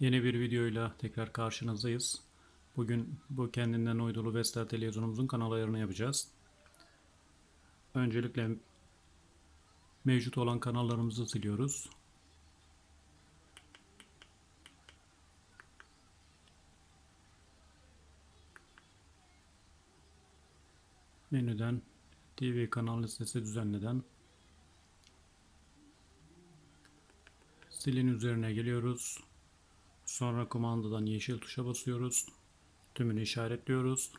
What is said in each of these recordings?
Yeni bir videoyla tekrar karşınızdayız. Bugün bu kendinden uydulu Vestel televizyonumuzun kanal ayarını yapacağız. Öncelikle mevcut olan kanallarımızı siliyoruz. Menüden TV kanal listesi düzenleden silin üzerine geliyoruz. Sonra kumandadan yeşil tuşa basıyoruz. Tümünü işaretliyoruz.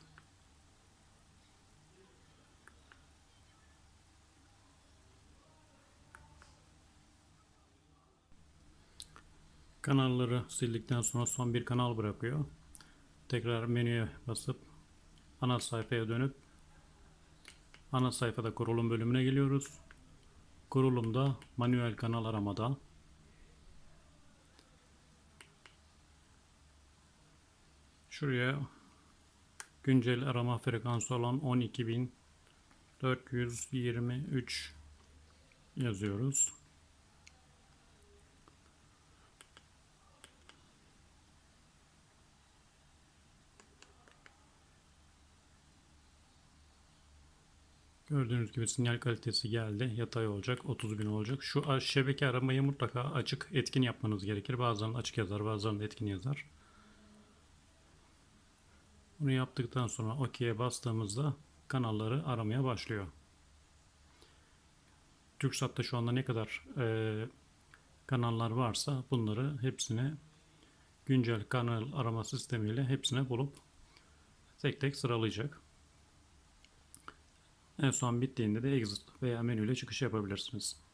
Kanalları sildikten sonra son bir kanal bırakıyor. Tekrar menüye basıp ana sayfaya dönüp ana sayfada kurulum bölümüne geliyoruz. Kurulumda manuel kanal aramada Şuraya güncel arama frekansı olan 12423 yazıyoruz. Gördüğünüz gibi sinyal kalitesi geldi. Yatay olacak. 30 bin olacak. Şu şebeke aramayı mutlaka açık etkin yapmanız gerekir. Bazen açık yazar, bazen de etkin yazar. Bunu yaptıktan sonra OK'ye bastığımızda kanalları aramaya başlıyor. TürkSat'ta şu anda ne kadar e, kanallar varsa bunları hepsini güncel kanal arama sistemiyle hepsine bulup tek tek sıralayacak. En son bittiğinde de exit veya menüyle çıkış yapabilirsiniz.